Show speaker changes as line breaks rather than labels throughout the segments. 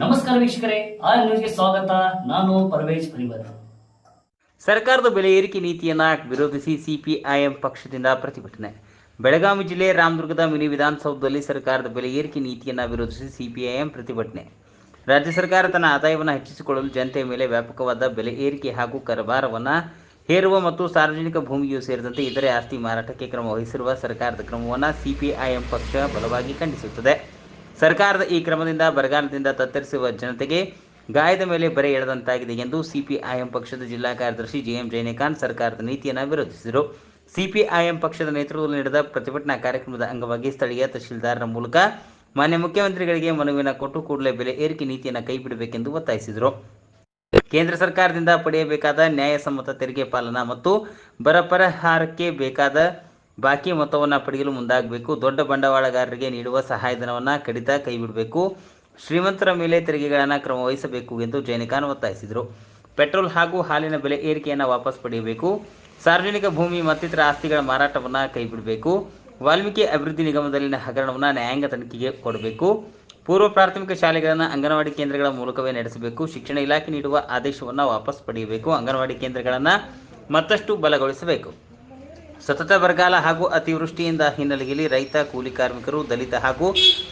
ನಮಸ್ಕಾರ ವೀಕ್ಷಕರೇ, ಆರ್ ನ್ಯೂಸ್ಗೆ ಸ್ವಾಗತ. ನಾನು ಪರವೇಶ್ ಪರಿವರ್
ಸರ್ಕಾರದ ಬೆಲೆ ಏರಿಕೆ ನೀತಿಯನ್ನ ವಿರೋಧಿಸಿ ಸಿಪಿಐಎಂ ಪಕ್ಷದಿಂದ ಪ್ರತಿಭಟನೆ. ಬೆಳಗಾವಿ ಜಿಲ್ಲೆ ರಾಮದುರ್ಗದ ಮಿನಿ ವಿಧಾನಸೌಧದಲ್ಲಿ ಸರ್ಕಾರದ ಬೆಲೆ ಏರಿಕೆ ನೀತಿಯನ್ನ ವಿರೋಧಿಸಿ ಸಿಪಿಐಎಂ ಪ್ರತಿಭಟನೆ. ರಾಜ್ಯ ಸರ್ಕಾರ ತನ್ನ ಆದಾಯವನ್ನು ಹೆಚ್ಚಿಸಿಕೊಳ್ಳಲು ಜನತೆಯ ಮೇಲೆ ವ್ಯಾಪಕವಾದ ಬೆಲೆ ಏರಿಕೆ ಹಾಗೂ ಕರಬಾರವನ್ನು ಹೇರುವ ಮತ್ತು ಸಾರ್ವಜನಿಕ ಭೂಮಿಯೂ ಸೇರಿದಂತೆ ಇತರೆ ಆಸ್ತಿ ಮಾರಾಟಕ್ಕೆ ಕ್ರಮ ವಹಿಸಿರುವ ಸರ್ಕಾರದ ಕ್ರಮವನ್ನು ಸಿಪಿಐಎಂ ಪಕ್ಷ ಬಲವಾಗಿ ಖಂಡಿಸುತ್ತದೆ. ಸರ್ಕಾರದ ಈ ಕ್ರಮದಿಂದ ಬರಗಾಲದಿಂದ ತತ್ತರಿಸುವ ಜನತೆಗೆ ಗಾಯದ ಮೇಲೆ ಬರೆ ಎಳೆದಂತಾಗಿದೆ ಎಂದು ಸಿಪಿಐಎಂ ಪಕ್ಷದ ಜಿಲ್ಲಾ ಕಾರ್ಯದರ್ಶಿ ಜಿಎಂ ಜೈನಿಕಾಂತ್ ಸರ್ಕಾರದ ನೀತಿಯನ್ನು ವಿರೋಧಿಸಿದರು. ಸಿಪಿಐಎಂ ಪಕ್ಷದ ನೇತೃತ್ವದಲ್ಲಿ ನಡೆದ ಪ್ರತಿಭಟನಾ ಕಾರ್ಯಕ್ರಮದ ಅಂಗವಾಗಿ ಸ್ಥಳೀಯ ತಹಶೀಲ್ದಾರರ ಮೂಲಕ ಮಾನ್ಯ ಮುಖ್ಯಮಂತ್ರಿಗಳಿಗೆ ಮನವಿಯನ್ನು ಕೊಟ್ಟು ಕೂಡಲೇ ಬೆಲೆ ಏರಿಕೆ ನೀತಿಯನ್ನು ಕೈಬಿಡಬೇಕೆಂದು ಒತ್ತಾಯಿಸಿದರು. ಕೇಂದ್ರ ಸರ್ಕಾರದಿಂದ ಪಡೆಯಬೇಕಾದ ನ್ಯಾಯಸಮ್ಮತ ತೆರಿಗೆ ಪಾಲನಾ ಮತ್ತು ಬರ ಪರಿಹಾರಕ್ಕೆ ಬೇಕಾದ ಬಾಕಿ ಮೊತ್ತವನ್ನು ಪಡೆಯಲು ಮುಂದಾಗಬೇಕು. ದೊಡ್ಡ ಬಂಡವಾಳಗಾರರಿಗೆ ನೀಡುವ ಸಹಾಯಧನವನ್ನು ಕಡಿತ ಕೈಬಿಡಬೇಕು. ಶ್ರೀಮಂತರ ಮೇಲೆ ತೆರಿಗೆಗಳನ್ನು ಕ್ರಮ ವಹಿಸಬೇಕು ಎಂದು ಜೈನಿಕಾನ್ ಒತ್ತಾಯಿಸಿದರು. ಪೆಟ್ರೋಲ್ ಹಾಗೂ ಹಾಲಿನ ಬೆಲೆ ಏರಿಕೆಯನ್ನು ವಾಪಸ್ ಪಡೆಯಬೇಕು. ಸಾರ್ವಜನಿಕ ಭೂಮಿ ಮತ್ತಿತರ ಆಸ್ತಿಗಳ ಮಾರಾಟವನ್ನು ಕೈಬಿಡಬೇಕು. ವಾಲ್ಮೀಕಿ ಅಭಿವೃದ್ಧಿ ನಿಗಮದಲ್ಲಿನ ಹಗರಣವನ್ನು ನ್ಯಾಯಾಂಗ ತನಿಖೆಗೆ ಕೊಡಬೇಕು. ಪೂರ್ವ ಪ್ರಾಥಮಿಕ ಶಾಲೆಗಳನ್ನು ಅಂಗನವಾಡಿ ಕೇಂದ್ರಗಳ ಮೂಲಕವೇ ನಡೆಸಬೇಕು. ಶಿಕ್ಷಣ ಇಲಾಖೆ ನೀಡುವ ಆದೇಶವನ್ನು ವಾಪಸ್ ಪಡೆಯಬೇಕು. ಅಂಗನವಾಡಿ ಕೇಂದ್ರಗಳನ್ನು ಮತ್ತಷ್ಟು ಬಲಗೊಳಿಸಬೇಕು. ಸತತ ಬರಗಾಲ ಹಾಗೂ ಅತಿವೃಷ್ಟಿಯಿಂದ ಹಿನ್ನೆಲೆಯಲ್ಲಿ ರೈತ, ಕೂಲಿ ಕಾರ್ಮಿಕರು, ದಲಿತ ಹಾಗೂ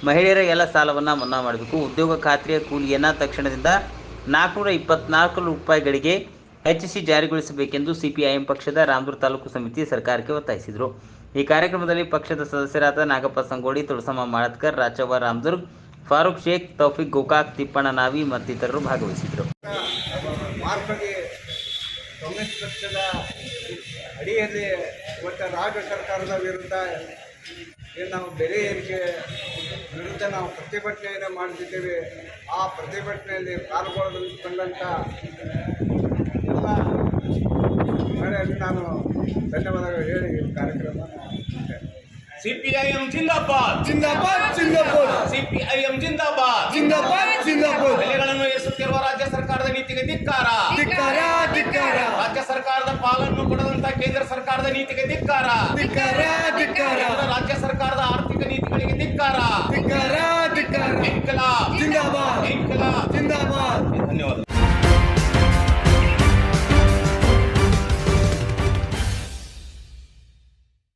ಮಹಿಳೆಯರ ಎಲ್ಲ ಸಾಲವನ್ನು ಮನ್ನಾ ಮಾಡಬೇಕು. ಉದ್ಯೋಗ ಖಾತ್ರಿಯ ಕೂಲಿಯನ್ನು ತಕ್ಷಣದಿಂದ ನಾಲ್ಕುನೂರ ಇಪ್ಪತ್ನಾಲ್ಕು ರೂಪಾಯಿಗಳಿಗೆ ಹೆಚ್ಚಿಸಿ ಜಾರಿಗೊಳಿಸಬೇಕೆಂದು ಸಿಪಿಐಎಂ ಪಕ್ಷದ ರಾಮದುರ್ ತಾಲೂಕು ಸಮಿತಿ ಸರ್ಕಾರಕ್ಕೆ ಒತ್ತಾಯಿಸಿದರು. ಈ ಕಾರ್ಯಕ್ರಮದಲ್ಲಿ ಪಕ್ಷದ ಸದಸ್ಯರಾದ ನಾಗಪ್ಪ ಸಂಗೋಡಿ, ತುಳಸಮ್ಮ ಮಾಳತ್ಕರ್ ರಾಚವ್ವ ರಾಮದುರ್ಗ್, ಫಾರೂಕ್ ಶೇಖ್, ತೌಫಿಕ್ ಗೋಕಾಕ್, ತಿಪ್ಪಣ್ಣ ನಾವಿ ಮತ್ತಿತರರು ಭಾಗವಹಿಸಿದರು
ಕಮ್ಯುನಿಸ್ಟ್ ಪಕ್ಷದ ಅಡಿಯಲ್ಲಿ ಒಟ್ಟು ರಾಜ್ಯ ಸರ್ಕಾರದ ವಿರುದ್ಧ ಏನು ನಾವು ಬೆಲೆ ಏರಿಕೆ ವಿರುದ್ಧ ನಾವು ಪ್ರತಿಭಟನೆಯನ್ನು ಮಾಡ್ತಿದ್ದೇವೆ ಆ ಪ್ರತಿಭಟನೆಯಲ್ಲಿ ಪಾಲ್ಗೊಳ್ಳದಂತ ಎಲ್ಲ ಮಹಿಳೆಯರಿಗೆ ನಾನು ಧನ್ಯವಾದಗಳು ಹೇಳಿ ಈ ಕಾರ್ಯಕ್ರಮ.
ಸಿಪಿಐಎಂ ಜಿಂದಾಬಾದ್
ಜಿಂದಾಬಾದ್ ಜಿಂದಾಬಾದ್
ಸಿಪಿಐಎಂ ಜಿಂದಾಬಾದ್
ಜಿಂದಾಬಾದ್
ಬೆಲೆಗಳನ್ನು ಏರಿಸುತ್ತಿರುವ ರಾಜ್ಯ ಸರ್ಕಾರದ ನೀತಿಗೆ ಧಿಕ್ಕಾರ
ಧಿಕ್ಕಾರ ಧಿಕ್ಕಾರ
ರಾಜ್ಯ ಸರ್ಕಾರದ ಪಾಲನ್ನು ಕೊಡದಂತ ಕೇಂದ್ರ ಸರ್ಕಾರದ ನೀತಿಗೆ ಧಿಕ್ಕಾರ. ರಾಜ್ಯ ಸರ್ಕಾರದ ಆರ್ಥಿಕ ನೀತಿಗಳಿಗೆ ಧಿಕ್ಕಾರ.
ಧಿಕ್ಕಾರ ಧಿಕ್ಕಾರ. ಜಿಂದಾಬಾದ್. ಜಿಂದಾಬಾದ್.